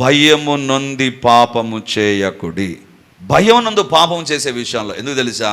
భయము నొంది పాపము చేయకుడి. భయం నందు పాపం చేసే విషయంలో ఎందుకు తెలుసా?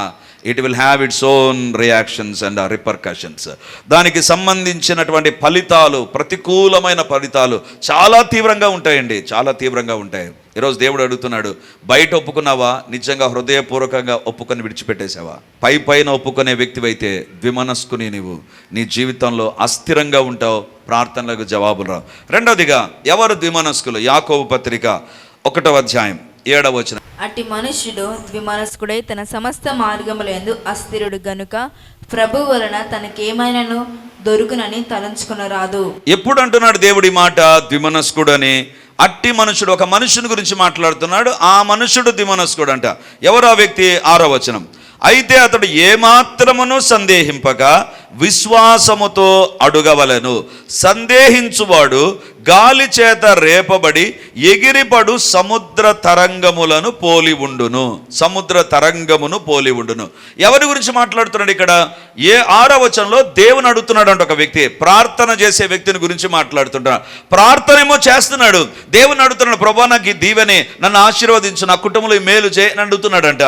It will have its own reactions and repercussions దానికి సంబంధించినటువంటి ఫలితాలు ప్రతికూలమైన ఫలితాలు చాలా తీవ్రంగా ఉంటాయండి. చాలా తీవ్రంగా ఉంటాయి. ఈరోజు దేవుడు అడుగుతున్నాడు బయట ఒప్పుకున్నావా? నిజంగా హృదయపూర్వకంగా ఒప్పుకొని విడిచిపెట్టేసావా పై పైన ఒప్పుకునే వ్యక్తివైతే ద్విమనస్కుని నీవు. నీ జీవితంలో అస్థిరంగా ఉంటావు. ప్రార్థనలకు జవాబులు రావు. రెండవదిగా ఎవరు ద్విమనస్కులు? యాకోబు పత్రిక ఒకటవ అధ్యాయం ఏడవ వచ్చిన అట్టి మనుష్యుడు ద్విమనస్కుడై తన సమస్త మార్గములందు అస్థిరుడు గనుక ప్రభు వలన తనకేమైనాను దొరుకునని తలంచుకునరాదు. ఎప్పుడు అంటున్నాడు దేవుడి మాట? ద్విమనస్కుడు అని అట్టి మనుషుడు ఒక మనుషుని గురించి మాట్లాడుతున్నాడు ఆ మనుషుడు ద్విమనస్కుడు అంట ఎవరు ఆ వ్యక్తి? ఆరో వచనం. అయితే అతడు ఏమాత్రమును సందేహింపక విశ్వాసముతో అడుగవలను. సందేహించువాడు గాలి చేత రేపబడి ఎగిరిపడు సముద్ర తరంగములను పోలి ఉండును. సముద్ర తరంగమును పోలి ఉండును. ఎవరి గురించి మాట్లాడుతున్నాడు ఇక్కడ? ఏ ఆరవచనంలో దేవుని అడుగుతున్నాడు అంట ఒక వ్యక్తి. ప్రార్థన చేసే వ్యక్తిని గురించి మాట్లాడుతున్నాడు ప్రార్థన ఏమో చేస్తున్నాడు. దేవుని అడుగుతున్నాడు ప్రభా నాకు ఈ దీవెని. నన్ను ఆశీర్వదించు నా కుటుంబంలో మేలు చేయని అడుగుతున్నాడంట.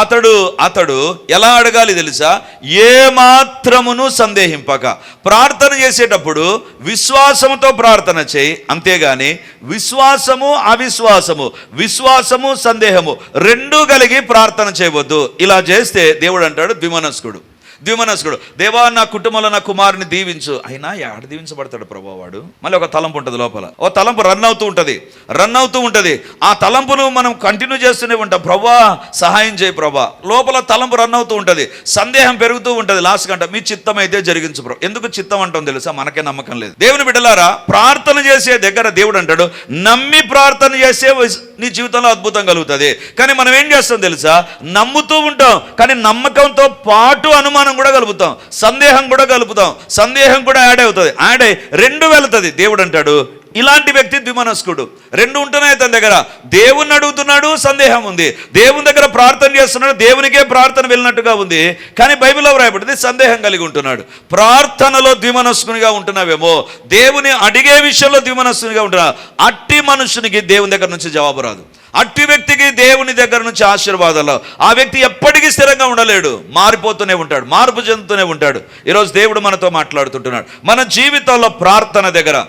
అతడు అతడు ఎలా అడగాలి తెలుసా? ఏ మాత్రమును సందేహింపక. ప్రార్థన చేసేటప్పుడు విశ్వాసముతో ప్రార్థన చేయి. అంతేగాని విశ్వాసము అవిశ్వాసము విశ్వాసము సందేహము రెండూ కలిగి ప్రార్థన చేయవద్దు. ఇలా చేస్తే దేవుడు అంటాడు ద్విమనస్కుడు. ద్విమనస్కుడు. దేవా నా కుటుంబంలో నా కుమారుని దీవించు. అయినా ఎక్కడ దీవించబడతాడు ప్రభా వాడు. మళ్ళీ ఒక తలంపు ఉంటుంది లోపల. ఓ తలంపు రన్ అవుతూ ఉంటుంది. రన్ అవుతూ ఉంటుంది. ఆ తలంపును మనం కంటిన్యూ చేస్తూనే ఉంటాం. ప్రభా సహాయం చేయి ప్రభా. లోపల తలంపు రన్ అవుతూ ఉంటుంది. సందేహం పెరుగుతూ ఉంటుంది లాస్ట్ గంట. మీ చిత్తం అయితే జరిగించు ప్రభు. ఎందుకు చిత్తం అంటాం తెలుసా? మనకే నమ్మకం లేదు. దేవుని బిడ్డలారా ప్రార్థన చేసే దగ్గర దేవుడు అంటాడు నమ్మి ప్రార్థన చేసే నీ జీవితంలో అద్భుతం కలుగుతుంది. కానీ మనం ఏం చేస్తాం తెలుసా? నమ్ముతూ ఉంటాం. కానీ నమ్మకంతో పాటు అనుమానం కూడా కలుపుతాం. సందేహం కూడా కలుపుతాం. సందేహం కూడా యాడ్ అవుతుంది. యాడ్ అయ్యి రెండు వెళుతుంది. దేవుడు అంటాడు ఇలాంటి వ్యక్తి ద్విమనస్కుడు. రెండు ఉంటున్నాయి తన దగ్గర. దేవుణ్ణి అడుగుతున్నాడు సందేహం ఉంది. దేవుని దగ్గర ప్రార్థన చేస్తున్నాడు దేవునికే ప్రార్థన వెళ్ళినట్టుగా ఉంది. కానీ బైబిల్లో వ్రాయబడింది సందేహం కలిగి ఉంటున్నాడు. ప్రార్థనలో ద్విమనస్కునిగా ఉంటున్నావేమో. దేవుని అడిగే విషయంలో ద్విమనస్కునిగా ఉంటున్నా అట్టి మనుషునికి దేవుని దగ్గర నుంచి జవాబు రాదు. అట్టి వ్యక్తికి దేవుని దగ్గర నుంచి ఆశీర్వాదాలు. ఆ వ్యక్తి ఎప్పటికీ స్థిరంగా ఉండలేడు. మారిపోతూనే ఉంటాడు. మార్పు చెందుతూనే ఉంటాడు. ఈరోజు దేవుడు మనతో మాట్లాడుతుంటున్నాడు. మన జీవితంలో ప్రార్థన దగ్గర.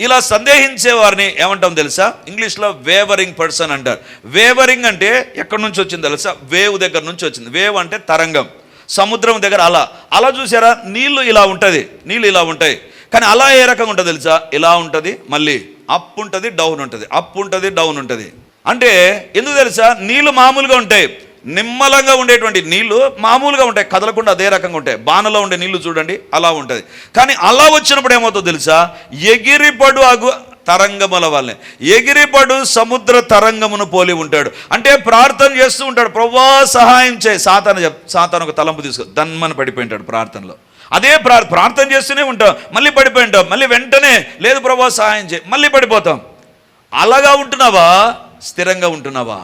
ఇలా సందేహించే వారిని ఏమంటాం తెలుసా? ఇంగ్లీష్లో వేవరింగ్ పర్సన్ అంటారు. వేవరింగ్ అంటే ఎక్కడి నుంచి వచ్చింది తెలుసా? వేవ్ దగ్గర నుంచి వచ్చింది. వేవ్ అంటే తరంగం. సముద్రం దగ్గర అలా. అలా చూసారా? నీళ్ళు ఇలా ఉంటుంది. నీళ్ళు ఇలా ఉంటాయి. కానీ అలా ఏ రకంగా ఉంటుంది తెలుసా? ఇలా ఉంటుంది మళ్ళీ. అప్ ఉంటుంది డౌన్ ఉంటుంది. అప్ ఉంటుంది డౌన్ ఉంటుంది. అంటే ఎందుకు తెలుసా? నీళ్ళు మామూలుగా ఉంటాయి. నిమ్మలంగా ఉండేటువంటి నీళ్ళు మామూలుగా ఉంటాయి. కదలకుండా అదే రకంగా ఉంటాయి. బాణలో ఉండే నీళ్ళు చూడండి అలా ఉంటుంది. కానీ అలా వచ్చినప్పుడు ఏమవుతుందో తెలుసా? ఎగిరిపడు అగు తరంగముల వల్లే. ఎగిరిపడు సముద్ర తరంగమును పోలి ఉంటాడు. అంటే ప్రార్థన చేస్తూ ఉంటాడు. ప్రవ్వా సహాయం చేయి. సాతాను చెప్ సాతాను ఒక తలంపు తీసుకో. దన్మని పడిపోయింటాడు ప్రార్థనలో. అదే ప్రా ప్రార్థన చేస్తూనే ఉంటాం. మళ్ళీ పడిపోయి ఉంటాం. మళ్ళీ వెంటనే లేదు ప్రభా సహాయం చేయి. మళ్ళీ పడిపోతాం. అలాగా ఉంటున్నావా? స్థిరంగా ఉంటున్నావా?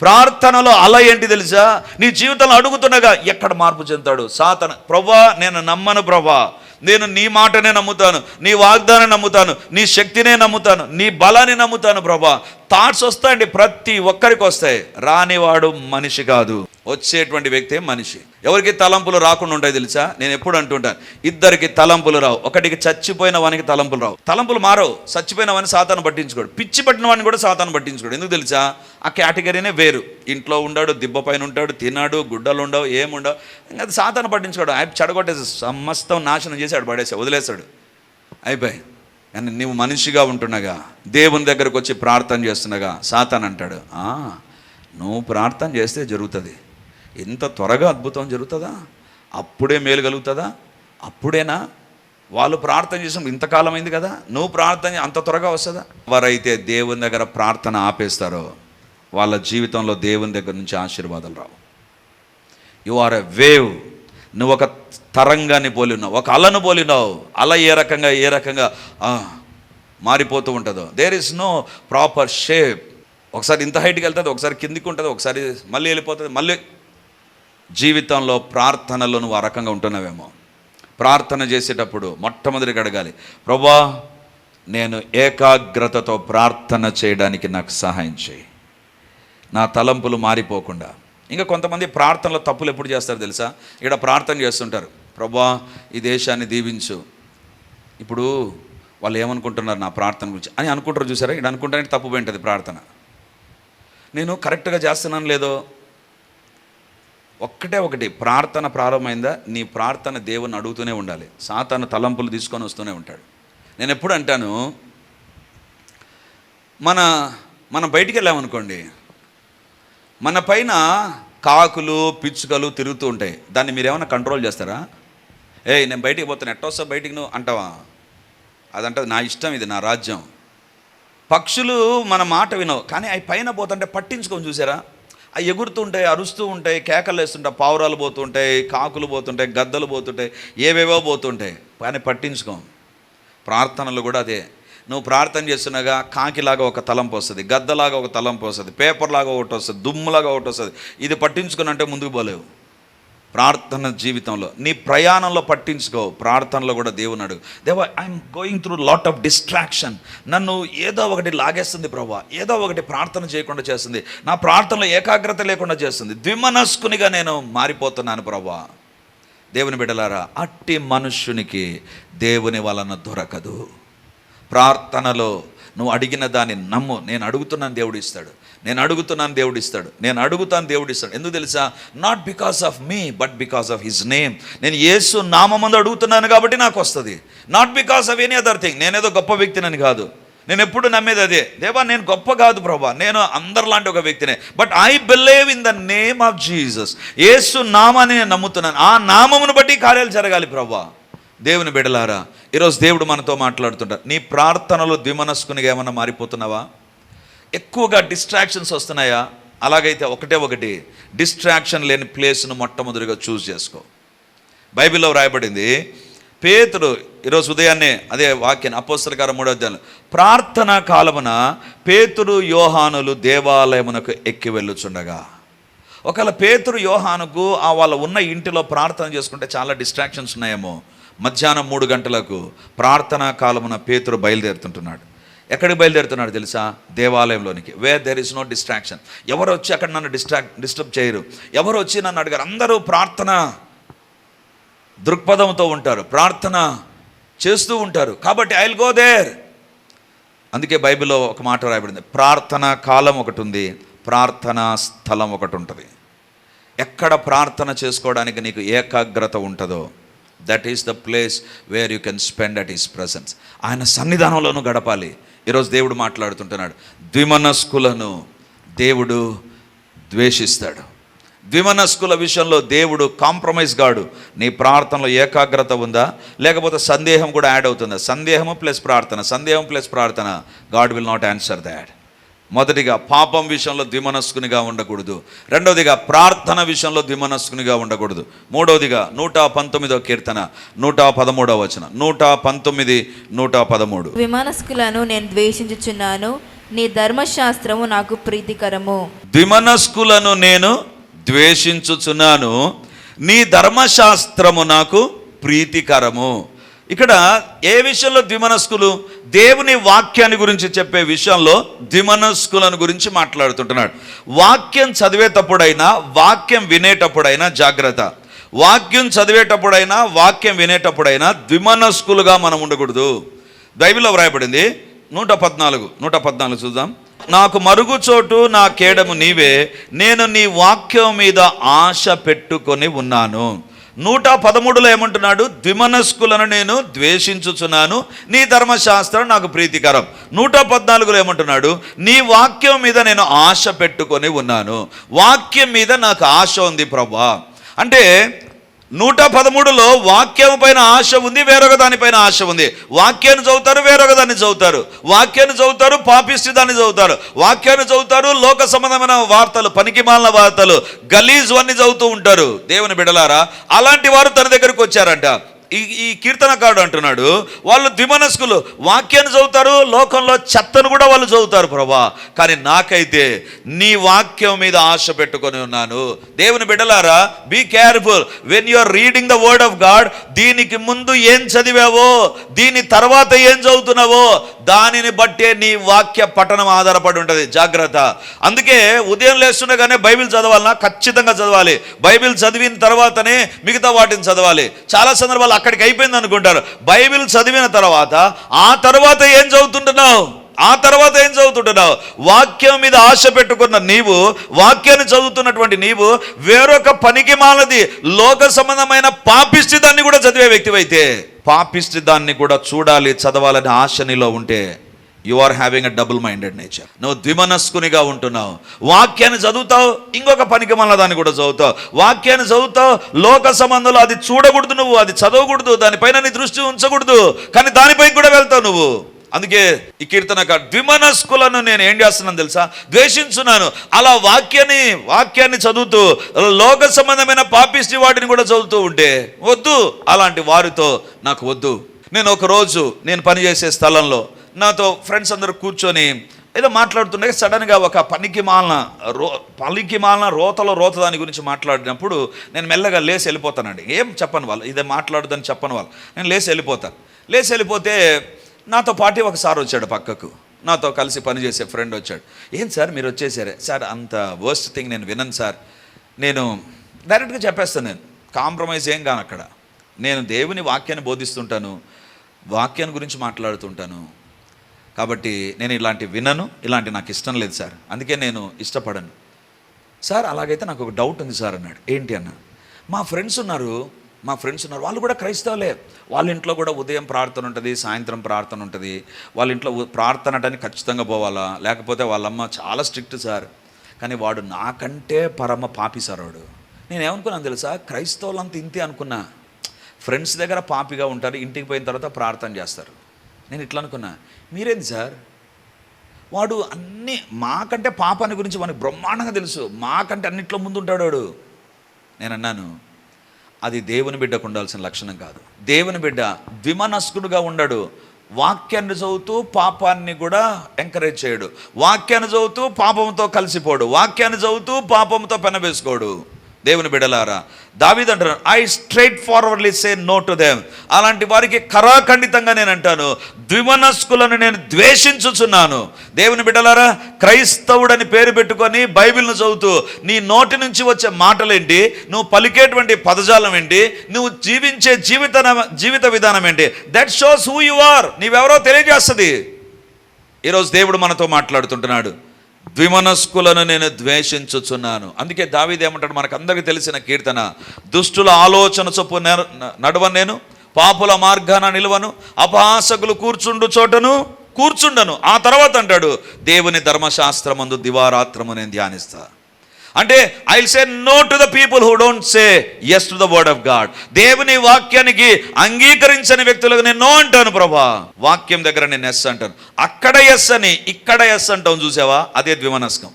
ప్రార్థనలో అలా ఏంటి తెలుసా? నీ జీవితంలో అడుగుతుండగా ఎక్కడ మార్పు చెందుతాడు? సాతన ప్రభా నేను నమ్మను ప్రభా నేను నీ మాటనే నమ్ముతాను నీ వాగ్దానం నమ్ముతాను నీ శక్తినే నమ్ముతాను నీ బలాన్ని నమ్ముతాను ప్రభా థాట్స్ వస్తాయండి ప్రతి ఒక్కరికి వస్తాయి. రానివాడు మనిషి కాదు. వచ్చేటువంటి వ్యక్తే మనిషి. ఎవరికి తలంపులు రాకుండా ఉంటాయి తెలుసా? నేను ఎప్పుడు అంటుంటాను ఇద్దరికి తలంపులు రావు. ఒకటికి చచ్చిపోయిన వానికి తలంపులు రావు. తలంపులు మారవు. చచ్చిపోయిన వాడిని సాతాను పట్టించుకోడు. పిచ్చి పట్టిన వాడిని కూడా సాతాను పట్టించుకోడు. ఎందుకు తెలుసా? ఆ కేటగిరీనే వేరు. ఇంట్లో ఉండాడు దిబ్బ పైన ఉంటాడు తిన్నాడు గుడ్డలు ఉండవు ఏముండవు ఇంకా సాతాను పట్టించుకోడు. ఆయన చెడగొట్టేసి సమస్తం నాశనం చేశాడు పడేసాడు వదిలేశాడు అయిపోయి నువ్వు మనిషిగా ఉంటుండగా దేవుని దగ్గరకు వచ్చి ప్రార్థన చేస్తుండగా సాతాన్ అంటాడు "ఆ, నువ్వు ప్రార్థన చేస్తే జరుగుతుంది. ఇంత త్వరగా అద్భుతం జరుగుతుందా? అప్పుడే మేలు కలుగుతుందా? అప్పుడేనా? వాళ్ళు ప్రార్థన చేసాం ఇంతకాలం అయింది కదా నువ్వు ప్రార్థన అంత త్వరగా వస్తుందా? ఎవరైతే దేవుని దగ్గర ప్రార్థన ఆపేస్తారో వాళ్ళ జీవితంలో దేవుని దగ్గర నుంచి ఆశీర్వాదాలు రావు. యు ఆర్ ఎ వేవ్ నువ్వు ఒక తరంగాన్ని పోలి ఉన్నావు ఒక అలను పోలి ఉన్నావు అల ఏ రకంగా ఏ రకంగా? మారిపోతూ ఉంటుందో. There is no proper shape ఒకసారి ఇంత హైట్కి వెళ్తుంది ఒకసారి కిందికి ఉంటుంది ఒకసారి మళ్ళీ వెళ్ళిపోతుంది మళ్ళీ జీవితంలో ప్రార్థనలో నువ్వు ఆ రకంగా ఉంటున్నావేమో. ప్రార్థన చేసేటప్పుడు మొట్టమొదటిగా అడగాలి ప్రభా నేను ఏకాగ్రతతో ప్రార్థన చేయడానికి నాకు సహాయం చేయి. నా తలంపులు మారిపోకుండా. ఇంకా కొంతమంది ప్రార్థనలో తప్పులు ఎప్పుడు చేస్తారు తెలుసా? ఇక్కడ ప్రార్థన చేస్తుంటారు. ప్రభా ఈ దేశాన్ని దీవించు. ఇప్పుడు వాళ్ళు ఏమనుకుంటున్నారు నా ప్రార్థన గురించి? అని అనుకుంటారు చూసారా? ఇక్కడ అనుకుంటానే తప్పు పోయింటుంది ప్రార్థన. నేను కరెక్ట్గా చేస్తున్నాను లేదో? ఒక్కటే ఒకటి ప్రార్థన ప్రారంభమైందా? నీ ప్రార్థన దేవుని అడుగుతూనే ఉండాలి. సాతాను తలంపులు తీసుకొని వస్తూనే ఉంటాడు. నేను ఎప్పుడు అంటాను మన మనం బయటికి వెళ్ళామనుకోండి మన పైన కాకులు పిచ్చుకలు తిరుగుతూ ఉంటాయి. దాన్ని మీరు ఏమైనా కంట్రోల్ చేస్తారా? ఏ నేను బయటికి పోతాను ఎట్టొస్తా బయటికి నువ్వు? అంటావా? అదంటే నా ఇష్టం ఇది నా రాజ్యం. పక్షులు మన మాట వినవు కానీ అవి పైన పోతుంటే పట్టించుకొని చూసారా? అవి ఎగురుతూ ఉంటాయి అరుస్తూ ఉంటాయి కేకలు వేస్తుంటాయి పావురాలు పోతుంటాయి కాకులు పోతుంటాయి గద్దలు పోతుంటాయి ఏవేవో పోతుంటాయి కానీ పట్టించుకోం. ప్రార్థనలు కూడా అదే. నువ్వు ప్రార్థన చేస్తున్నాగా కాకిలాగా ఒక తలంపు వస్తుంది గద్దలాగా ఒక తలంపు వస్తుంది పేపర్లాగా ఒకటి వస్తుంది దుమ్ములాగా ఒకటి వస్తుంది. ఇది పట్టించుకుని అంటే ముందుకు పోలేవు. ప్రార్థన జీవితంలో నీ ప్రయాణంలో పట్టించుకో ప్రార్థనలో కూడా దేవుని అడుగు. దేవ I'm going through lot of distraction నన్ను ఏదో ఒకటి లాగేస్తుంది ప్రభా ఏదో ఒకటి ప్రార్థన చేయకుండా చేస్తుంది. నా ప్రార్థనలో ఏకాగ్రత లేకుండా చేస్తుంది. ద్విమనస్కునిగా నేను మారిపోతున్నాను ప్రభా దేవుని బిడ్డలారా అట్టి మనుష్యునికి దేవుని వలన దొరకదు. ప్రార్థనలో నువ్వు అడిగిన దాన్ని నమ్ము. నేను అడుగుతున్నాను దేవుడు ఇస్తాడు. నేను అడుగుతున్నాను దేవుడు ఇస్తాడు. నేను అడుగుతాను దేవుడు ఇస్తాడు. ఎందుకు తెలుసా? Not because of me but because of his name నేను యేసు నామందు అడుగుతున్నాను కాబట్టి నాకు వస్తుంది. Not because of any other thing నేనేదో గొప్ప వ్యక్తినని కాదు. నేను ఎప్పుడు నమ్మేది అదే. దేవా నేను గొప్ప కాదు ప్రభా. నేను అందరిలాంటి ఒక వ్యక్తినే. But I believe in the name of Jesus Yesu నామాన్ని నేను నమ్ముతున్నాను. ఆ నామమును బట్టి కార్యాలు జరగాలి ప్రభా. దేవుని బిడలారా ఈరోజు దేవుడు మనతో మాట్లాడుతుంటారు నీ ప్రార్థనలో ద్విమనస్కునిగా ఏమైనా మారిపోతున్నావా? ఎక్కువగా డిస్ట్రాక్షన్స్ వస్తున్నాయా? అలాగైతే ఒకటే ఒకటి డిస్ట్రాక్షన్ లేని ప్లేస్ను మొట్టమొదటిగా చూస్ చేసుకో. బైబిల్లో వ్రాయబడింది పేతుడు ఈరోజు ఉదయాన్నే అదే వాక్యం అపోస్తలకారం మూడో అధ్యాయం ప్రార్థనా కాలమున పేతుడు యోహానులు దేవాలయమునకు ఎక్కి వెళ్ళుచుండగా. ఒకవేళ పేతురు యోహానుకు ఆ వాళ్ళ ఉన్న ఇంటిలో ప్రార్థన చేసుకుంటే చాలా డిస్ట్రాక్షన్స్ ఉన్నాయేమో. మధ్యాహ్నం మూడు గంటలకు ప్రార్థనా కాలమున పేతురు బయలుదేరుతుంటున్నాడు. ఎక్కడికి బయలుదేరుతున్నాడు తెలుసా? దేవాలయంలోనికి. Where there is no distraction ఎవరు వచ్చి అక్కడ నన్ను డిస్ట్రాక్ట్ డిస్టర్బ్ చేయరు. ఎవరు వచ్చి నన్ను అడిగారు. అందరూ ప్రార్థన దృక్పథంతో ఉంటారు. ప్రార్థన చేస్తూ ఉంటారు. కాబట్టి ఐ విల్ గో దేర్ అందుకే బైబిల్లో ఒక మాట రాయబడింది. ప్రార్థన కాలం ఒకటి ఉంది. ప్రార్థనా స్థలం ఒకటి ఉంటుంది. ఎక్కడ ప్రార్థన చేసుకోవడానికి నీకు ఏకాగ్రత ఉంటుందో that is the place where you can spend at his presence ఆయన సన్నిధానంలోనూ గడపాలి. ఈరోజు దేవుడు మాట్లాడుతుంటున్నాడు. ద్విమనస్కులను దేవుడు ద్వేషిస్తాడు. ద్విమనస్కుల విషయంలో దేవుడు కాంప్రమైజ్ గాడు. నీ ప్రార్థనలో ఏకాగ్రత ఉందా? లేకపోతే సందేహం కూడా యాడ్ అవుతుందా? సందేహము ప్లస్ ప్రార్థన సందేహం ప్లస్ ప్రార్థన God will not answer that మొదటిగా పాపం విషయంలో ద్విమనస్కునిగా ఉండకూడదు. రెండవదిగా ప్రార్థన విషయంలో ద్విమనస్కునిగా ఉండకూడదు. మూడవదిగా నూట పంతొమ్మిదో కీర్తన నూట పదమూడవ వచనం. నూట పంతొమ్మిది నూట పదమూడు. విమనస్కులను నేను ద్వేషించుచున్నాను. నీ ధర్మశాస్త్రము నాకు ప్రీతికరము. ద్విమనస్కులను నేను ద్వేషించుచున్నాను. నీ ధర్మశాస్త్రము నాకు ప్రీతికరము. ఇక్కడ ఏ విషయంలో ద్విమనస్కులు? దేవుని వాక్యాన్ని గురించి చెప్పే విషయంలో ద్విమనస్కులను గురించి మాట్లాడుతుంటున్నాడు. వాక్యం చదివేటప్పుడైనా వాక్యం వినేటప్పుడైనా జాగ్రత్త. వాక్యం చదివేటప్పుడైనా వాక్యం వినేటప్పుడైనా ద్విమనస్కులుగా మనం ఉండకూడదు. బైబిల్లో వ్రాయబడింది నూట పద్నాలుగు నూట పద్నాలుగు చూద్దాం. నాకు మరుగుచోటు నా కేడము నీవే నేను నీ వాక్యం మీద ఆశ పెట్టుకొని ఉన్నాను. నూట పదమూడులో ఏమంటున్నాడు? ద్విమనస్కులను నేను ద్వేషించుచున్నాను. నీ ధర్మశాస్త్రం నాకు ప్రీతికరం. నూట పద్నాలుగులో ఏమంటున్నాడు? నీ వాక్యం మీద నేను ఆశ పెట్టుకొని ఉన్నాను. వాక్యం మీద నాకు ఆశ ఉంది ప్రభా. అంటే నూట పదమూడులో వాక్యం పైన ఆశ ఉంది వేరొక దానిపైన ఆశ ఉంది. వాక్యాన్ని చదువుతారు వేరొక దాన్ని చదువుతారు. వాక్యాన్ని చదువుతారు పాపిష్టి దాన్ని చదువుతారు. వాక్యాన్ని చదువుతారు లోక సంబంధమైన వార్తలు పనికిమాలిన వార్తలు గలీజ్ అన్ని చదువుతూ ఉంటారు. దేవుని బిడలారా అలాంటి వారు తన దగ్గరకు వచ్చారంట. ఈ ఈ కీర్తనకారుడు అంటున్నాడు వాళ్ళు ద్విమనస్కులు వాక్యాన్ని చదువుతారు లోకంలో చెత్తను కూడా వాళ్ళు చదువుతారు ప్రభా. కానీ నాకైతే నీ వాక్యం మీద ఆశ పెట్టుకొని ఉన్నాను. దేవుని బిడ్డలారా be careful when you are reading the word of God దీనికి ముందు ఏం చదివావో దీని తర్వాత ఏం చదువుతున్నావో దానిని బట్టే నీ వాక్య పఠనం ఆధారపడి ఉంటుంది. జాగ్రత్త. అందుకే ఉదయం లేస్తుండగానే బైబిల్ చదవాలన్నా ఖచ్చితంగా చదవాలి. బైబిల్ చదివిన తర్వాతనే మిగతా వాటిని చదవాలి. చాలా సందర్భాలు అక్కడికి అయిపోయింది అనుకుంటారు. బైబిల్ చదివిన తర్వాత ఆ తర్వాత ఏం చదువుతుంటున్నావు? ఆ తర్వాత ఏం చదువుతుంటున్నావు? వాక్యం మీద ఆశ పెట్టుకున్న నీవు వాక్యాన్ని చదువుతున్నటువంటి నీవు వేరొక పనికి మాలది లోక సంబంధమైన పాపిష్టి దాన్ని కూడా చదివే వ్యక్తివైతే పాపిష్టి దాన్ని కూడా చూడాలి చదవాలని ఆశ నీలో ఉంటే. You are having a double minded nature నువ్వు ద్విమనస్కునిగా ఉంటున్నావు. వాక్యాన్ని చదువుతావు ఇంకొక పనికి మళ్ళీ దాన్ని కూడా చదువుతావు. వాక్యాన్ని చదువుతావు లోక సంబంధంలో అది చూడకూడదు నువ్వు అది చదవకూడదు దానిపైన నీ దృష్టి ఉంచకూడదు కానీ దానిపై కూడా వెళ్తావు నువ్వు. అందుకే ఈ కీర్తనక ద్విమనస్కులను నేను ఏం చేస్తున్నాను తెలుసా? ద్వేషించున్నాను. అలా వాక్యాన్ని వాక్యాన్ని చదువుతూ లోక సంబంధమైన పాపిస్టి వాటిని కూడా చదువుతూ ఉంటే వద్దు. అలాంటి వారితో నాకు వద్దు. నేను ఒక రోజు నేను పనిచేసే స్థలంలో నాతో ఫ్రెండ్స్ అందరూ కూర్చొని ఏదో మాట్లాడుతుండగా సడన్గా ఒక పనికి మాలన రో పనికి మాలన రోతలో రోత దాని గురించి మాట్లాడినప్పుడు నేను మెల్లగా లేచి వెళ్ళిపోతానండి. ఏం చెప్పను వాళ్ళు ఇదే మాట్లాడదని చెప్పను వాళ్ళు. నేను లేచి వెళ్ళిపోతాను లేచి వెళ్ళిపోతే నాతో పాటు ఒక సార్ వచ్చాడు పక్కకు. నాతో కలిసి పనిచేసే ఫ్రెండ్ వచ్చాడు. ఏం సార్ మీరు వచ్చేసారే? సార్ అంత వర్స్ట్ థింగ్ నేను వినను సార్. నేను డైరెక్ట్గా చెప్పేస్తాను నేను. కాంప్రమైజ్ ఏం కాను అక్కడ నేను దేవుని వాక్యాన్ని బోధిస్తుంటాను. వాక్యాన్ని గురించి మాట్లాడుతుంటాను. కాబట్టి నేను ఇలాంటి వినను ఇలాంటి నాకు ఇష్టం లేదు సార్. అందుకే నేను ఇష్టపడను. సార్ అలాగైతే నాకు ఒక డౌట్ ఉంది సార్ అన్నాడు. ఏంటి అన్న? మా ఫ్రెండ్స్ ఉన్నారు. మా ఫ్రెండ్స్ ఉన్నారు. వాళ్ళు కూడా క్రైస్తవులే. వాళ్ళ ఇంట్లో కూడా ఉదయం ప్రార్థన ఉంటుంది సాయంత్రం ప్రార్థన ఉంటుంది. వాళ్ళ ఇంట్లో ప్రార్థన అంటే ఖచ్చితంగా పోవాలా? లేకపోతే వాళ్ళమ్మ చాలా స్ట్రిక్ట్ సార్. కానీ వాడు నాకంటే పరమ పాపి సార్ వాడు. నేను ఏమనుకున్నాను తెలుసా? క్రైస్తవులంతా ఇంతే అనుకున్నా. ఫ్రెండ్స్ దగ్గర పాపిగా ఉంటారు ఇంటికి పోయిన తర్వాత ప్రార్థన చేస్తారు. నేను ఇట్లా అనుకున్నా మీరేంది సార్? వాడు అన్ని మాకంటే పాపాన్ని గురించి వానికి బ్రహ్మాండంగా తెలుసు. మాకంటే అన్నిట్లో ముందు ఉంటాడు వాడు. నేను అన్నాను అది దేవుని బిడ్డకు ఉండాల్సిన లక్షణం కాదు. దేవుని బిడ్డ ద్విమనస్కుడుగా ఉండడు. వాక్యాన్ని చదువుతూ పాపాన్ని కూడా ఎంకరేజ్ చేయడు. వాక్యాన్ని చదువుతూ పాపంతో కలిసిపోడు. వాక్యాన్ని చదువుతూ పాపంతో పెనవేసుకోడు దేవుని బిడలారా దావిదంటారు I straightforwardly say no to them అలాంటి వారికి కరాఖండితంగా నేను అంటాను ద్విమనస్కులను నేను ద్వేషించుచున్నాను. దేవుని బిడ్డలారా క్రైస్తవుడని పేరు పెట్టుకొని బైబిల్ను చదువుతూ నీ నోటి నుంచి వచ్చే మాటలేంటి? నువ్వు పలికేటువంటి పదజాలం ఏంటి నువ్వు జీవించే జీవిత జీవిత విధానం ఏంటి that shows who you are నీవెవరో తెలియజేస్తుంది. ఈరోజు దేవుడు మనతో మాట్లాడుతుంటున్నాడు. ద్విమనస్కులను నేను ద్వేషించుచున్నాను. అందుకే దావీదు మనకు అందరికీ తెలిసిన కీర్తన దుష్టుల ఆలోచన చొప్పు నెర- నడవను నేను పాపుల మార్గాన నిలువను అపహాసకులు కూర్చుండు చోటను కూర్చుండను. ఆ తర్వాత అంటాడు దేవుని ధర్మశాస్త్రమందు దివారాత్రము నేను ధ్యానిస్తాను అంటే I say no to the people who don't say yes to the word of God దేవుని వాక్యానికి అంగీకరించని వ్యక్తులకు నేను నో అంటాను ప్రభా. వాక్యం దగ్గర నేను ఎస్ అంటాను. అక్కడ ఎస్ అని ఇక్కడ ఎస్ అంటాం చూసావా? అదే ద్విమనస్కం.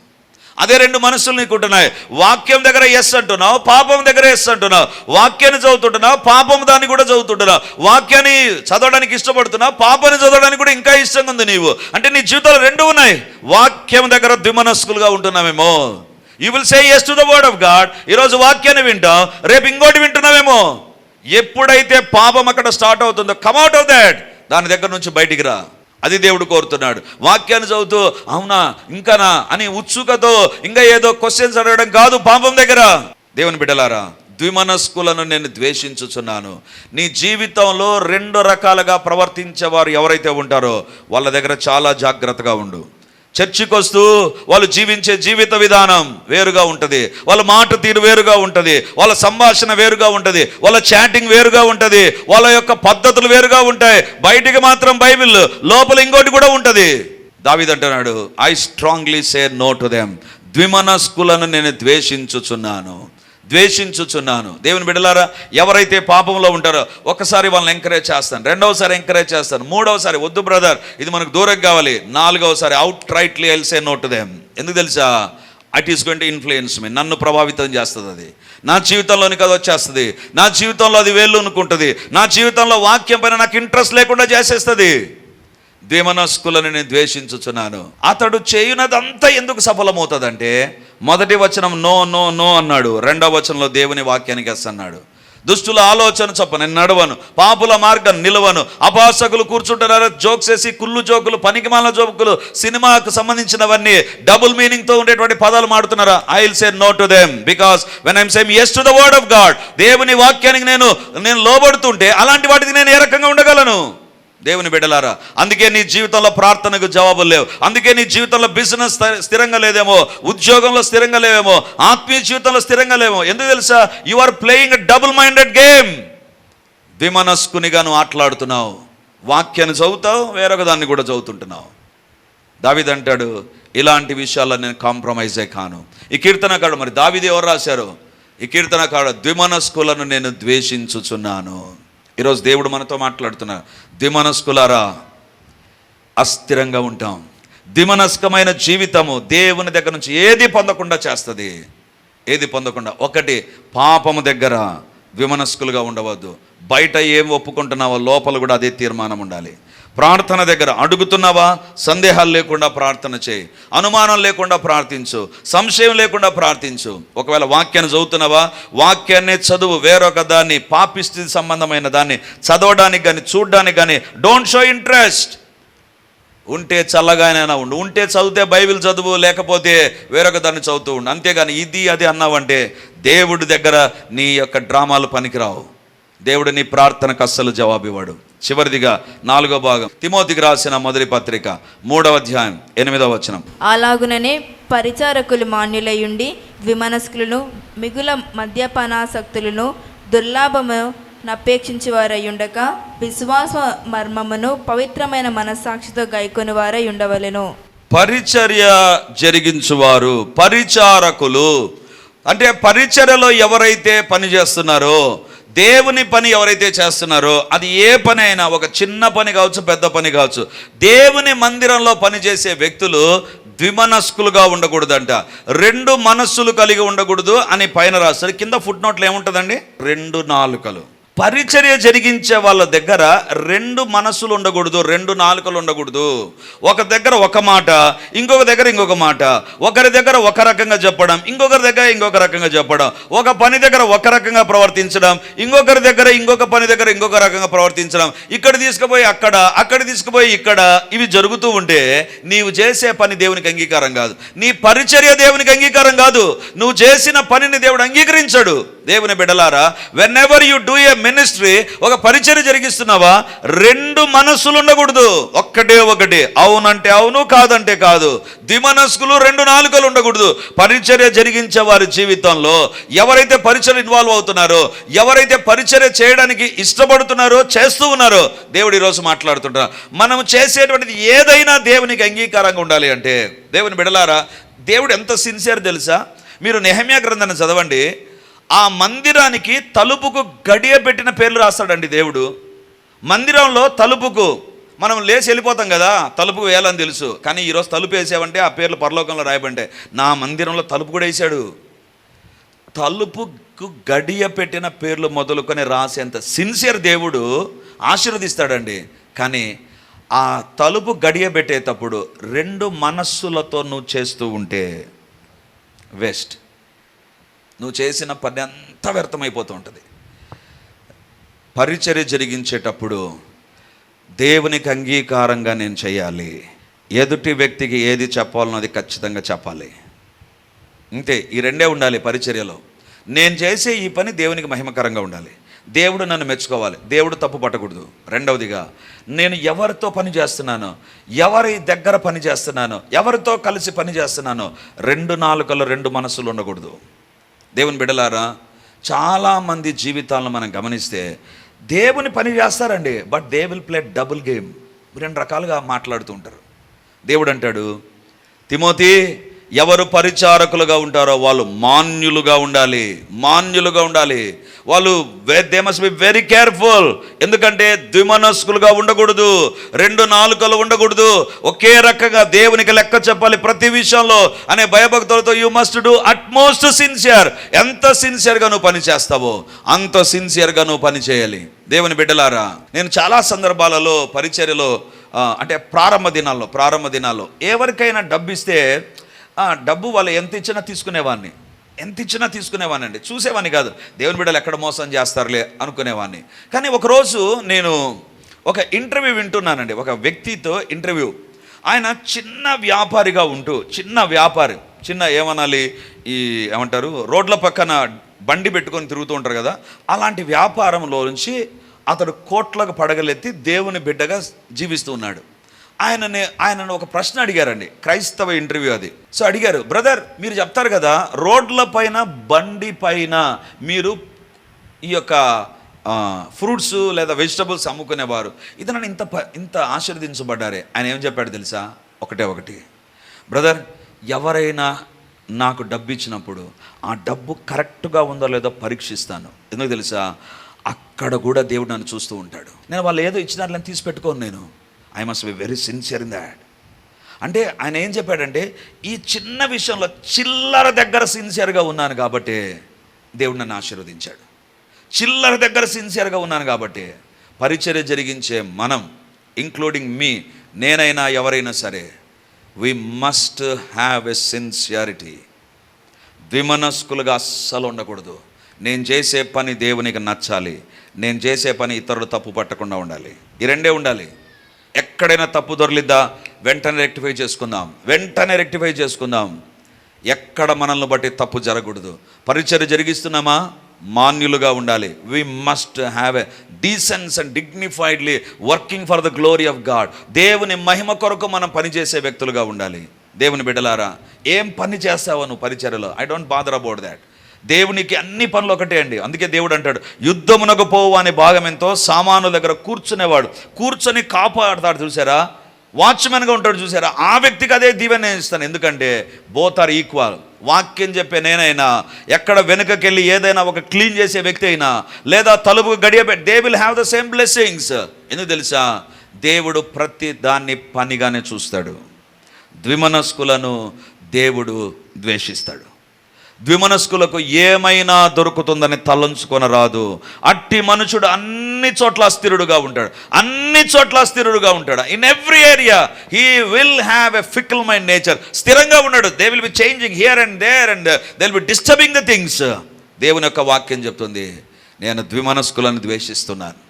అదే రెండు మనసులు నీకుంటున్నాయి వాక్యం దగ్గర ఎస్ అంటున్నావు పాపం దగ్గర ఎస్ అంటున్నావు. వాక్యాన్ని చదువుతుంటున్నావు పాపం దాన్ని కూడా చదువుతుంటున్నావు. వాక్యాన్ని చదవడానికి ఇష్టపడుతున్నావు పాపాన్ని చదవడానికి కూడా ఇంకా ఇష్టంగా ఉంది నీవు. అంటే నీ జీవితంలో రెండు ఉన్నాయి. వాక్యం దగ్గర ద్విమనస్కులుగా ఉంటున్నామేమో you will say yes to the word of God ఈరోజు వాక్యాన్ని వింటాం. రేపు ఇంకోటి వింటున్నావేమో ఎప్పుడైతే పాపం అక్కడ స్టార్ట్ అవుతుందో కమౌట్ ఆఫ్ దాట్ దాని దగ్గర నుంచి బయటికి రా. అది దేవుడు కోరుతున్నాడు. వాక్యాన్ని చదువుతూ అవునా ఇంకానా అని ఉత్సుకతో ఇంకా ఏదో క్వశ్చన్స్ అడగడం కాదు పాపం దగ్గర. దేవుని బిడ్డలారా ద్విమనస్కులను నేను ద్వేషించుచున్నాను. నీ జీవితంలో రెండు రకాలుగా ప్రవర్తించేవారు ఎవరైతే ఉంటారో వాళ్ళ దగ్గర చాలా జాగ్రత్తగా ఉండు. చర్చికి వస్తూ వాళ్ళు జీవించే జీవిత విధానం వేరుగా ఉంటుంది. వాళ్ళ మాట తీరు వేరుగా ఉంటుంది. వాళ్ళ సంభాషణ వేరుగా ఉంటుంది. వాళ్ళ చాటింగ్ వేరుగా ఉంటుంది. వాళ్ళ యొక్క పద్ధతులు వేరుగా ఉంటాయి. బయటికి మాత్రం బైబిల్ లోపల ఇంకోటి కూడా ఉంటుంది. దావిదంటున్నాడు I strongly say no to them ద్విమనస్కులను నేను ద్వేషించుచున్నాను. ద్వేషించుచున్నాను. దేవుని బిడ్డలారా ఎవరైతే పాపంలో ఉంటారో ఒకసారి వాళ్ళని ఎంకరేజ్ చేస్తాను రెండవసారి ఎంకరేజ్ చేస్తాను మూడవసారి వద్దు బ్రదర్ ఇది మనకు దూరం కావాలి నాలుగవసారి outrightly else not them ఎందుకు తెలుసా? It is going to influence me నన్ను ప్రభావితం చేస్తుంది అది. నా జీవితంలోనికి అది వచ్చేస్తుంది. నా జీవితంలో అది వేళ్ళు అనుకుంటుంది నా జీవితంలో వాక్యం పైన నాకు ఇంట్రెస్ట్ లేకుండా చేసేస్తుంది. ద్విమనస్కులను నేను ద్వేషించుచున్నాను. అతడు చేయునదంతా ఎందుకు సఫలమవుతుందంటే మొదటి వచనం నో నో నో అన్నాడు. రెండవ వచనంలో దేవుని వాక్యానికి వస్తన్నాడు దుష్టుల ఆలోచన చొప్ప నేను నడవను పాపుల మార్గం నిలవను అపాసకులు కూర్చుంటున్నారు జోక్స్ వేసి కుళ్ళు జోకులు పనికిమాల జోకులు సినిమాకు సంబంధించినవన్నీ డబుల్ మీనింగ్తో ఉండేటువంటి పదాలు మాడుతున్నారు? I will say no to them because when I'm same as to the word of God దేవుని వాక్యానికి నేను నేను లోబడుతుంటే అలాంటి వాటికి నేను ఏ రకంగా ఉండగలను? దేవుని బిడ్డలారా అందుకే నీ జీవితంలో ప్రార్థనకు జవాబులు లేవు. అందుకే నీ జీవితంలో బిజినెస్ స్థి- స్థిరంగా లేదేమో ఉద్యోగంలో స్థిరంగా లేవేమో ఆత్మీయ జీవితంలో స్థిరంగా లేమో ఎందుకు తెలుసా? You are playing double minded game ద్విమనస్కునిగా నువ్వు ఆటలాడుతున్నావు. వాక్యాన్ని చదువుతావు వేరొక దాన్ని కూడా చదువుతుంటున్నావు. దావిది అంటాడు ఇలాంటి విషయాల్లో నేను కాంప్రమైజే కాను. ఈ కీర్తనకాడు మరి దావిది ఎవరు రాశారు? ఈ కీర్తనకాడు ద్విమనస్కులను నేను ద్వేషించుచున్నాను. ఈరోజు దేవుడు మనతో మాట్లాడుతున్నారు. దిమనస్కులారా అస్థిరంగా ఉంటాం. దిమనస్కమైన జీవితము దేవుని దగ్గర నుంచి ఏది పొందకుండా చేస్తుంది? ఏది పొందకుండా? ఒకటి పాపము దగ్గర. విమనస్కులుగా ఉండవద్దు. బయట ఏం ఒప్పుకుంటున్నావో లోపల కూడా అదే తీర్మానం ఉండాలి. ప్రార్థన దగ్గర అడుగుతున్నావా? సందేహాలు లేకుండా ప్రార్థన చేయి. అనుమానం లేకుండా ప్రార్థించు. సంశయం లేకుండా ప్రార్థించు. ఒకవేళ వాక్యాన్ని చదువుతున్నావా? వాక్యాన్ని చదువు వేరొక దాన్ని పాపిస్థితి సంబంధమైన దాన్ని చదవడానికి కానీ చూడడానికి కానీ డోంట్ షో ఇంట్రెస్ట్ ఉంటే చల్లగానైనా ఉండు ఉంటే చదివితే బైబిల్ చదువు లేకపోతే వేరొక దాన్ని చదువుతూ ఉండు. అంతేగాని ఇది అది అన్నావంటే దేవుడి దగ్గర నీ యొక్క డ్రామాలు పనికిరావు. దేవుడు నీ ప్రార్థనకు అస్సలు జవాబు ఇవ్వడు చివరిదిగా నాలుగో భాగం తిమోతికి రాసిన మొదటి పత్రిక మూడవ అధ్యాయం ఎనిమిదవ వచనం. అలాగుననే పరిచారకులు మాన్యులయుండి ద్విమనస్కులను మిగుల మద్యపానాసక్తులను దుర్లాభము నపేక్షించి వారై ఉండక విశ్వాస మర్మమును పవిత్రమైన మనస్సాక్షితో గైకొని వారై ఉండవలెను. పరిచర్య జరిగించువారు పరిచారకులు. అంటే పరిచర్యలో ఎవరైతే పని చేస్తున్నారో దేవుని పని ఎవరైతే చేస్తున్నారో అది ఏ పని అయినా ఒక చిన్న పని కావచ్చు పెద్ద పని కావచ్చు దేవుని మందిరంలో పనిచేసే వ్యక్తులు ద్విమనస్కులుగా ఉండకూడదంట. రెండు మనస్సులు కలిగి ఉండకూడదు అని పైన రాస్తారు కింద ఫుట్ నోట్లు ఏముంటుందండి? రెండు నాలుకలు. పరిచర్య జరిగించే వాళ్ళ దగ్గర రెండు మనసులు ఉండకూడదు రెండు నాలుకలు ఉండకూడదు. ఒక దగ్గర ఒక మాట ఇంకొక దగ్గర ఇంకొక మాట. ఒకరి దగ్గర ఒక రకంగా చెప్పడం ఇంకొకరి దగ్గర ఇంకొక రకంగా చెప్పడం. ఒక పని దగ్గర ఒక రకంగా ప్రవర్తించడం ఇంకొకరి దగ్గర ఇంకొక పని దగ్గర ఇంకొక రకంగా ప్రవర్తించడం. ఇక్కడ తీసుకుపోయి అక్కడ అక్కడ తీసుకుపోయి ఇక్కడ ఇవి జరుగుతూ ఉంటే నీవు చేసే పని దేవునికి అంగీకారం కాదు. నీ పరిచర్య దేవునికి అంగీకారం కాదు. నువ్వు చేసిన పనిని దేవుడు అంగీకరించాడు. దేవుని బిడలారా whenever you do a ministry ఒక పరిచర్య జరిగిస్తున్నావా? రెండు మనస్సులు ఉండకూడదు. ఒక్కటే ఒకటి. అవునంటే అవును కాదంటే కాదు. ద్విమనస్కులు రెండు నాలుకలు ఉండకూడదు. పరిచర్య జరిగించే వారి జీవితంలో ఎవరైతే పరిచయం ఇన్వాల్వ్ అవుతున్నారో ఎవరైతే పరిచర్య చేయడానికి ఇష్టపడుతున్నారో చేస్తూ ఉన్నారో దేవుడు ఈరోజు మాట్లాడుతుంటారు మనం చేసేటువంటిది ఏదైనా దేవునికి అంగీకారంగా ఉండాలి అంటే దేవుని బిడలారా దేవుడు ఎంత సిన్సియర్ తెలుసా? మీరు నెహమ్యా గ్రంథాన్ని చదవండి. ఆ మందిరానికి తలుపుకు గడియ పెట్టిన పేర్లు రాస్తాడండి దేవుడు. మందిరంలో తలుపుకు మనం లేచి వెళ్ళిపోతాం కదా తలుపుకు వేయాలని తెలుసు. కానీ ఈరోజు తలుపు వేసావంటే ఆ పేర్లు పరలోకంలో రాయబంటే నా మందిరంలో తలుపు కూడా వేసాడు తలుపుకు గడియ పెట్టిన పేర్లు మొదలుకొని రాసేంత సిన్సియర్ దేవుడు ఆశీర్వదిస్తాడండి. కానీ ఆ తలుపు గడియ పెట్టేటప్పుడు రెండు మనస్సులతో నువ్వు చేస్తూ ఉంటే వేస్ట్. నువ్వు చేసిన పని అంతా వ్యర్థమైపోతూ ఉంటుంది పరిచర్య జరిగించేటప్పుడు దేవునికి అంగీకారంగా నేను చేయాలి. ఎదుటి వ్యక్తికి ఏది చెప్పాలనో అది ఖచ్చితంగా చెప్పాలి. అంతే ఈ రెండే ఉండాలి పరిచర్యలో. నేను చేసే ఈ పని దేవునికి మహిమకరంగా ఉండాలి. దేవుడు నన్ను మెచ్చుకోవాలి. దేవుడు తప్పు పట్టకూడదు. రెండవదిగా నేను ఎవరితో పని చేస్తున్నానో ఎవరి దగ్గర పని చేస్తున్నానో ఎవరితో కలిసి పని చేస్తున్నానో రెండు నాలుకలు రెండు మనసులు ఉండకూడదు. దేవుని బిడలారా చాలామంది జీవితాలను మనం గమనిస్తే దేవుని పని చేస్తారండి but they will play double game రెండు రకాలుగా మాట్లాడుతూ ఉంటారు. దేవుడు అంటాడు తిమోతి ఎవరు పరిచారకులుగా ఉంటారో వాళ్ళు మాన్యులుగా ఉండాలి మాన్యులుగా ఉండాలి. వాళ్ళు they must be very careful ఎందుకంటే ద్విమనస్కులుగా ఉండకూడదు రెండు నాలుకలు ఉండకూడదు. ఒకే రకంగా దేవునికి లెక్క చెప్పాలి ప్రతి విషయంలో అనే భయభక్తులతో you must do utmost sincere ఎంత సిన్సియర్గా నువ్వు పని చేస్తావో అంత సిన్సియర్గా నువ్వు పని చేయాలి. దేవుని బిడ్డలారా నేను చాలా సందర్భాలలో పరిచర్యలో అంటే ప్రారంభ దినాల్లో ప్రారంభ దినాల్లో ఎవరికైనా డబ్బు ఇస్తే డబ్బు వాళ్ళు ఎంత ఇచ్చినా తీసుకునేవాడిని ఎంత ఇచ్చినా తీసుకునేవాడిని అండి చూసేవాడిని కాదు. దేవుని బిడ్డలు ఎక్కడ మోసం చేస్తారులే అనుకునేవాడిని కానీ ఒకరోజు నేను ఒక ఇంటర్వ్యూ వింటున్నానండి. ఒక వ్యక్తితో ఇంటర్వ్యూ. ఆయన చిన్న వ్యాపారిగా ఉంటూ చిన్న వ్యాపారి. చిన్న ఏమనాలి? ఈ ఏమంటారు? రోడ్ల పక్కన బండి పెట్టుకొని తిరుగుతూ ఉంటారు కదా. అలాంటి వ్యాపారంలో నుంచి అతడు కోట్లకు పడగలెత్తి దేవుని బిడ్డగా జీవిస్తూ ఉన్నాడు. ఆయనని ఆయనను ఒక ప్రశ్న అడిగారండి. క్రైస్తవ ఇంటర్వ్యూ అది. సో అడిగారు బ్రదర్ మీరు చెప్తారు కదా రోడ్ల పైన బండి పైన మీరు ఈ యొక్క ఫ్రూట్స్ లేదా వెజిటబుల్స్ అమ్ముకునేవారు. ఇది నన్ను ఇంత ఇంత ఆశీర్వదించబడ్డారే. ఆయన ఏం చెప్పాడు తెలుసా? ఒకటే ఒకటి. బ్రదర్ ఎవరైనా నాకు డబ్బు ఇచ్చినప్పుడు ఆ డబ్బు కరెక్ట్గా ఉందో లేదో పరీక్షిస్తాను. ఎందుకు తెలుసా? అక్కడ కూడా దేవుడు నన్ను చూస్తూ ఉంటాడు. నేను వాళ్ళు ఏదో ఇచ్చినారు తీసి పెట్టుకోను నేను. I must be very sincere in that అంటే ఆయన ఏం చెప్పాడంటే ఈ చిన్న విషయంలో చిల్లర దగ్గర సిన్సియర్గా ఉన్నాను కాబట్టి దేవుడు నన్ను ఆశీర్వదించాడు. చిల్లర దగ్గర సిన్సియర్గా ఉన్నాను కాబట్టి పరిచర్య జరిగించే మనం ఇంక్లూడింగ్ మీ నేనైనా ఎవరైనా సరే we must have a sincerity ద్విమనస్కులుగా అస్సలు ఉండకూడదు. నేను చేసే పని దేవునికి నచ్చాలి. నేను చేసే పని ఇతరులు తప్పు పట్టకుండా ఉండాలి. ఈ రెండే ఉండాలి. ఎక్కడైనా తప్పు దొరలిద్దా? వెంటనే రెక్టిఫై చేసుకుందాం. వెంటనే రెక్టిఫై చేసుకుందాం. ఎక్కడ మనల్ని బట్టి తప్పు జరగకూడదు. పరిచయం జరిగిస్తున్నామా? మాన్యులుగా ఉండాలి. We must have a decency and dignifiedly working for the glory of God దేవుని మహిమ కొరకు మనం పనిచేసే వ్యక్తులుగా ఉండాలి. దేవుని బిడ్డలారా ఏం పని చేస్తావో నువ్వు పరిచర్యలో? I don't bother about that దేవునికి అన్ని పనులు ఒకటే అండి. అందుకే దేవుడు అంటాడు యుద్ధమునకు పోవు అనే భాగం ఎంతో సామాను దగ్గర కూర్చునేవాడు. కూర్చొని కాపాడతాడు చూసారా? వాచ్మెన్గా ఉంటాడు చూసారా? ఆ వ్యక్తికి అదే దీవెన ఇస్తాను. ఎందుకంటే బోత్ ఆర్ ఈక్వల్ వాక్యం చెప్పే నేనైనా ఎక్కడ వెనుకకెళ్ళి ఏదైనా ఒక క్లీన్ చేసే వ్యక్తి అయినా లేదా తలుపు గడియ they will have the same blessings ఎందుకు తెలుసా? దేవుడు ప్రతి దాన్ని పనిగానే చూస్తాడు. ద్విమనస్కులను దేవుడు ద్వేషిస్తాడు. ద్విమనస్కులకు ఏమైనా దొరుకుతుందని తలంచుకొని రాదు. అట్టి మనుషుడు అన్ని చోట్ల అస్థిరుడుగా ఉంటాడు. అన్ని చోట్ల అస్థిరుడుగా ఉంటాడు. In every area he will have a fickle mind nature స్థిరంగా ఉన్నాడు. They will be changing here and there and they will be disturbing the things దేవుని యొక్క వాక్యం చెప్తుంది. నేను ద్విమనస్కులను ద్వేషిస్తున్నాను.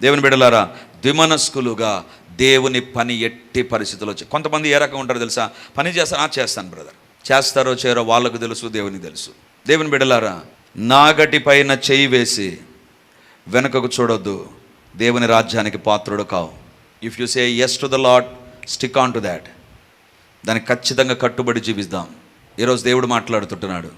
దేవుని బిడలారా ద్విమనస్కులుగా దేవుని పని ఎట్టి పరిస్థితుల్లో కొంతమంది ఏ రకంగా ఉంటారో తెలుసా? పని చేస్తాను ఆ చేస్తాను బ్రదర్. చేస్తారో చేరో వాళ్ళకు తెలుసు దేవునికి తెలుసు. దేవుని బిడలారా నాగటి పైన చేయి వేసి వెనుకకు చూడొద్దు. దేవుని రాజ్యానికి పాత్రుడు కావు. If you say yes to the Lord stick on to that దానికి ఖచ్చితంగా కట్టుబడి జీవిద్దాం. ఈరోజు దేవుడు మాట్లాడుతుంటున్నాడు.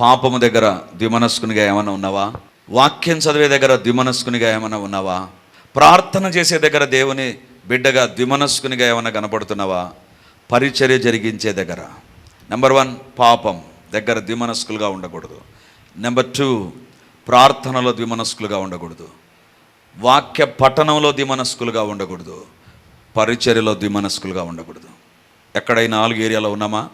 పాపము దగ్గర ద్విమనస్కునిగా ఏమైనా ఉన్నావా? వాక్యం చదివే దగ్గర ద్విమనస్కునిగా ఏమైనా ఉన్నావా? ప్రార్థన చేసే దగ్గర దేవుని బిడ్డగా ద్విమనస్కునిగా ఏమైనా కనపడుతున్నావా? పరిచర్య జరిగించే దగ్గర. నెంబర్ వన్ పాపం. దగ్గర ద్విమనస్కులుగా ఉండకూడదు. నెంబర్ టూ ప్రార్థనలో ద్విమనస్కులుగా ఉండకూడదు. వాక్య పఠనంలో ద్విమనస్కులుగా ఉండకూడదు. పరిచర్యలో ద్విమనస్కులుగా ఉండకూడదు. ఎక్కడైనా నాలుగు ఏరియాలో ఉన్నామా?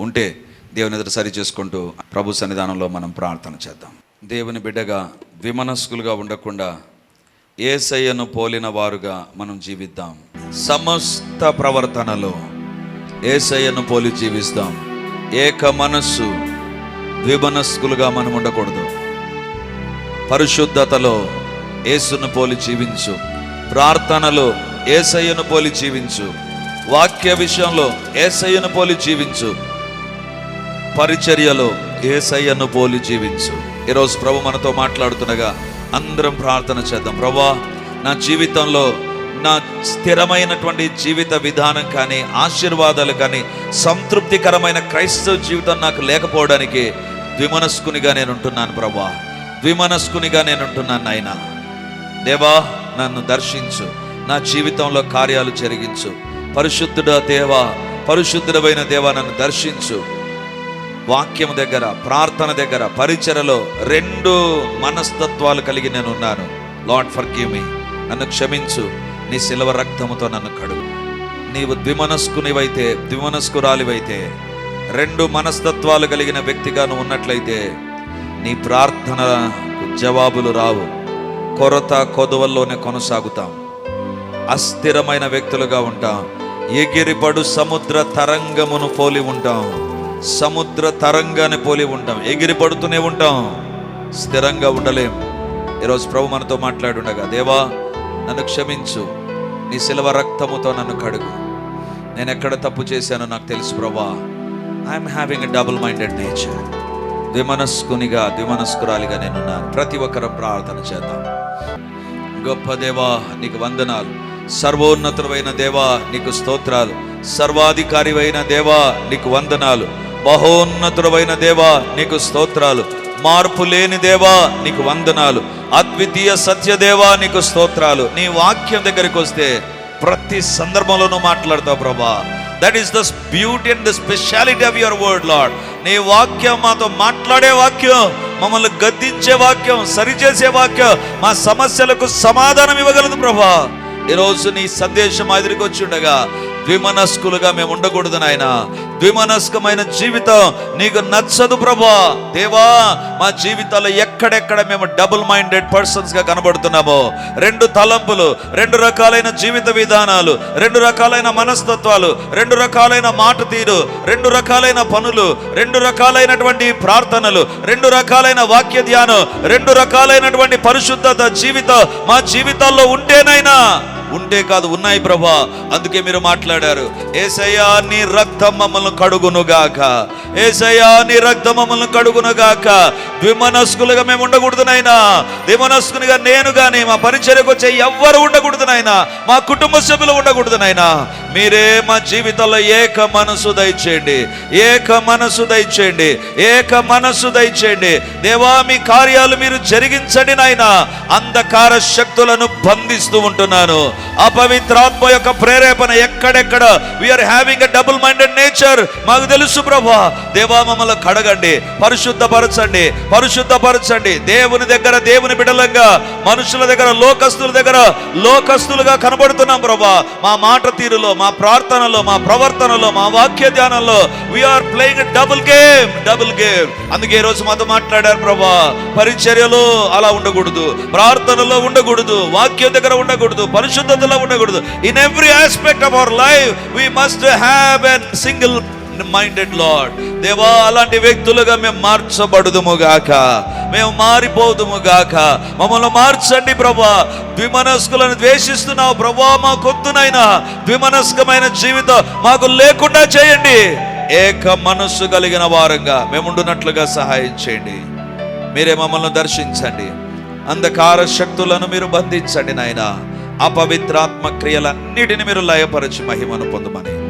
ఉంటే దేవుని ఎదుట సరి చేసుకుంటూ ప్రభు సన్నిధానంలో మనం ప్రార్థన చేద్దాం. దేవుని బిడ్డగా ద్విమనస్కులుగా ఉండకుండా ఏసయ్యను పోలిన వారుగా మనం జీవిద్దాం. సమస్త ప్రవర్తనలో ఏసయ్యను పోలి జీవిస్తాం. ఏక మనస్సు ద్విమనస్కులుగా మనం ఉండకూడదు. పరిశుద్ధతలో యేసును పోలి జీవించు. ప్రార్థనలో ఏసయ్యను పోలి జీవించు. వాక్య విషయంలో ఏసయ్యను పోలి జీవించు. పరిచర్యలో ఏసయ్యను పోలి జీవించు. ఈరోజు ప్రభు మనతో మాట్లాడుతుండగా అందరం ప్రార్థన చేద్దాం. ప్రభా నా జీవితంలో నా స్థిరమైనటువంటి జీవిత విధానం కానీ ఆశీర్వాదాలు కానీ సంతృప్తికరమైన క్రైస్తవ జీవితం నాకు లేకపోవడానికి ద్విమనస్కునిగా నేను ఉంటున్నాను ప్రభా. ద్విమనస్కునిగా నేను ఉంటున్నాను నాయన. దేవా నన్ను దర్శించు. నా జీవితంలో కార్యాలు జరిగించు. పరిశుద్ధుడ దేవా పరిశుద్ధుడమైన దేవా నన్ను దర్శించు. వాక్యం దగ్గర ప్రార్థన దగ్గర పరిచరలో రెండు మనస్తత్వాలు కలిగి నేను ఉన్నాను లార్డ్ ఫర్ గివ్ మీ. నన్ను క్షమించు. నీ శిలవ రక్తముతో నన్ను కడుగు నీవు ద్విమనస్కునివైతే ద్విమనస్కురాలివైతే రెండు మనస్తత్వాలు కలిగిన వ్యక్తిగా నువ్వు ఉన్నట్లయితే నీ ప్రార్థన జవాబులు రావు. కొరత కొదవల్లోనే కొనసాగుతాం. అస్థిరమైన వ్యక్తులుగా ఉంటాం. ఎగిరిపడు సముద్ర తరంగమును పోలి ఉంటాం. సముద్ర తరంగాన్ని పోలి ఉంటాం. ఎగిరిపడుతూనే ఉంటాం. స్థిరంగా ఉండలేం. ఈరోజు ప్రభు మనతో మాట్లాడుండగా దేవా నన్ను క్షమించు. నీ శిలవ రక్తముతో నన్ను కడుగు. నేను ఎక్కడ తప్పు చేశానో నాకు తెలుసు ప్రభా. I am having a double minded nature ద్విమనస్కునిగా ద్విమనస్కురాలిగా నేనున్నాను. ప్రతి ఒక్కరు ప్రార్థన చేద్దాం. గొప్ప దేవా నీకు వందనాలు. సర్వోన్నతుడైన దేవా నీకు స్తోత్రాలు. సర్వాధికారివైన దేవా నీకు వందనాలు. బహోన్నతుడైన దేవా నీకు స్తోత్రాలు. మార్పు లేని దేవా నీకు వందనాలు. అద్వితీయ సత్యదేవా నీకు స్తోత్రాలు. నీ వాక్యం దగ్గరికి వస్తే ప్రతి సందర్భంలోనూ మాట్లాడతావు ప్రభా. That is the beauty and the speciality of your word Lord నీ వాక్యం మాతో మాట్లాడే వాక్యం మమ్మల్ని గద్దించే వాక్యం సరిచేసే వాక్యం మా సమస్యలకు సమాధానం ఇవ్వగలదు ప్రభా. ఈరోజు నీ సందేశం ఎదురుకు వచ్చి ఉండగా ద్విమనస్కులుగా మేము ఉండకూడదు నాయన. ద్విమనస్కమైన జీవితం నీకు నచ్చదు ప్రభా. దేవా మా జీవితాల్లో ఎక్కడెక్కడ మేము డబుల్ మైండెడ్ పర్సన్స్గా కనబడుతున్నామో రెండు తలంపులు రెండు రకాలైన జీవిత విధానాలు రెండు రకాలైన మనస్తత్వాలు రెండు రకాలైన మాట తీరు రెండు రకాలైన పనులు రెండు రకాలైనటువంటి ప్రార్థనలు రెండు రకాలైన వాక్య ధ్యానం రెండు రకాలైనటువంటి పరిశుద్ధత జీవితం మా జీవితాల్లో ఉంటేనైనా ఉంటే కాదు ఉన్నాయి ప్రభా. అందుకే మీరు మాట్లాడారు. ఏసయ్యా నీ రక్తం మమ్మల్ని కడుగునుగాక. ఏసయ్యా నీ రక్తం మమ్మల్ని కడుగునుగాక. ద్విమనస్కులుగా మేము ఉండకూడదు నాయనా. ద్విమనస్కునిగా నేను కానీ మా పరిచర్యకు వచ్చే ఎవ్వరు ఉండకూడదు నాయనా. మా కుటుంబ సభ్యులు ఉండకూడదు నాయనా. మీరే మా జీవితంలో ఏక మనసు దయచేయండి. ఏక మనసు దయచేయండి. ఏక మనసు దయచేయండి. దేవా మీ కార్యాలు మీరు జరిగించండి నాయన. అంధకార శక్తులను బంధిస్తూ ఉంటున్నాను. అపవిత్రాత్మ యొక్క ప్రేరేపణ ఎక్కడెక్కడ? We are having a double minded nature మాకు తెలుసు ప్రభా. దేవా మమ్మల్ని కడగండి. పరిశుద్ధపరచండి. పరిశుద్ధపరచండి. దేవుని దగ్గర దేవుని బిడలంగా మనుషుల దగ్గర లోకస్తుల దగ్గర లోకస్తులుగా కనబడుతున్నాం ప్రభా. మా మాట తీరులో మా ప్రార్థనలో మా ప్రవర్తనలో మా వాక్య ధ్యానంలో we are playing double game double game అందుకే ఈ రోజు మాతో మాట్లాడారు ప్రభా. పరిచర్యలో అలా ఉండకూడదు ప్రార్థనలో ఉండకూడదు వాక్యం దగ్గర ఉండకూడదు పరిశుద్ధతలో ఉండకూడదు. In every aspect of our life we must have an single minded Lord దేవా అలాంటి వ్యక్తులుగా మేము మార్చబడుదుము గాక. మేము మారిపోదుము గాక. మమ్మల్ని మార్చండి ప్రభా. ద్విమనస్కులను ద్వేషిస్తున్నావు ప్రభా మా కొద్దునైనా ద్విమనస్కమైన జీవితం మాకు లేకుండా చేయండి. ఏక మనస్సు కలిగిన వారంగా మేముండునట్లుగా సహాయం చేయండి. మీరే మమ్మల్ని దర్శించండి. అంధకార శక్తులను మీరు బంధించండి నాయన. అపవిత్రాత్మ క్రియలన్నిటిని మీరు లయపరచి మహిమను పొందమని.